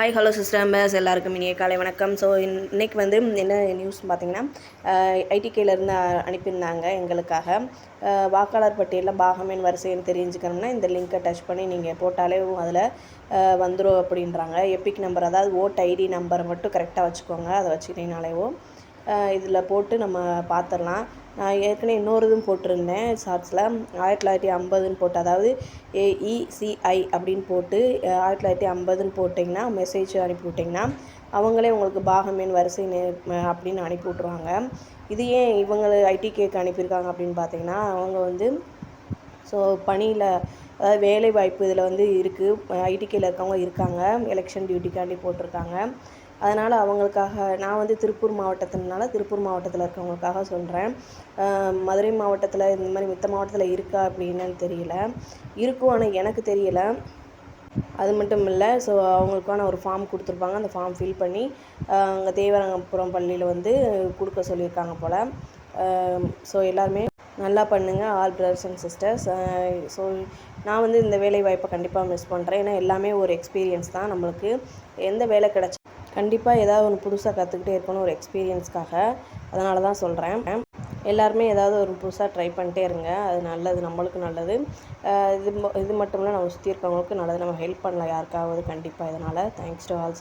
Hi hello sister members எல்லாருக்கும் இனிய காலை வணக்கம். ஸோ இன்னைக்கு வந்து என்ன நியூஸ் பார்த்தீங்கன்னா ஐடிகேலேருந்து அனுப்பியிருந்தாங்க எங்களுக்காக. வாக்காளர் பட்டியலில் பாகமேன் வரிசைன்னு தெரிஞ்சுக்கணும்னா இந்த லிங்க்கை டச் பண்ணி நீங்கள் போட்டாலே அதில் வந்துடும் அப்படின்றாங்க. எப்பிக் நம்பர் அதாவது ஓட் ஐடி நம்பரை மட்டும் கரெக்டாக வச்சுக்கோங்க. அதை வச்சுக்கிட்டீங்கனாலேவும் இதில் போட்டு நம்ம பார்த்துடலாம். நான் ஏற்கனவே இன்னொரு இதுவும் போட்டிருந்தேன் ஷார்ட்ஸில். ஆயிரத்தி தொள்ளாயிரத்தி ஐம்பதுன்னு போட்டு அதாவது ஏஇசிஐ அப்படின்னு போட்டு ஆயிரத்தி தொள்ளாயிரத்தி ஐம்பதுன்னு போட்டிங்கன்னா மெசேஜ் அனுப்பி விட்டிங்கன்னா அவங்களே உங்களுக்கு பாகமேன் வரிசை நே அப்படின்னு அனுப்பி விட்ருவாங்க இது ஏன் இவங்க ஐடிகேக்கு அனுப்பியிருக்காங்க அப்படின்னு பார்த்தீங்கன்னா அவங்க வந்து ஸோ பணியில் அதாவது வேலை வாய்ப்பு இதில் வந்து இருக்குது ஐடிக்கையில் இருக்கவங்க இருக்காங்க. எலெக்ஷன் டியூட்டிக்காண்டி போட்டிருக்காங்க. அதனால் அவங்களுக்காக நான் வந்து திருப்பூர் மாவட்டத்தினால திருப்பூர் மாவட்டத்தில் இருக்கவங்களுக்காக சொல்கிறேன் மதுரை மாவட்டத்தில் இந்த மாதிரி மித்த மாவட்டத்தில் இருக்கா அப்படின்னு தெரியல. இருக்கும் ஆனால் எனக்கு தெரியல. அது மட்டும் இல்லை ஸோ அவங்களுக்கான ஒரு ஃபார்ம் கொடுத்துருப்பாங்க. அந்த ஃபார்ம் ஃபில் பண்ணி அங்கே தேவரங்கபுரம் பள்ளியில் வந்து கொடுக்க சொல்லியிருக்காங்க போல். ஸோ எல்லாருமே நல்லா பண்ணுங்கள் all brothers and sisters so நான் வந்து இந்த வேலை வாய்ப்பை கண்டிப்பாக மிஸ் பண்ணுறேன் ஏன்னா எல்லாமே ஒரு எக்ஸ்பீரியன்ஸ் தான் நம்மளுக்கு. எந்த வேலை கிடச்சா கண்டிப்பாக ஏதாவது ஒன்று புதுசாக கற்றுக்கிட்டே இருக்கணும் ஒரு எக்ஸ்பீரியன்ஸ்க்காக அதனால தான் சொல்கிறேன் எல்லாருமே ஏதாவது ஒரு புதுசாக ட்ரை பண்ணிட்டே இருங்க. அது நல்லது நம்மளுக்கு நல்லது. இது ம- இது மட்டும் இல்லை நம்ம சுற்றி இருக்கவங்களுக்கு நல்லது. நம்ம ஹெல்ப் பண்ணலாம் யாருக்காவது கண்டிப்பாக இதனால். Thanks to all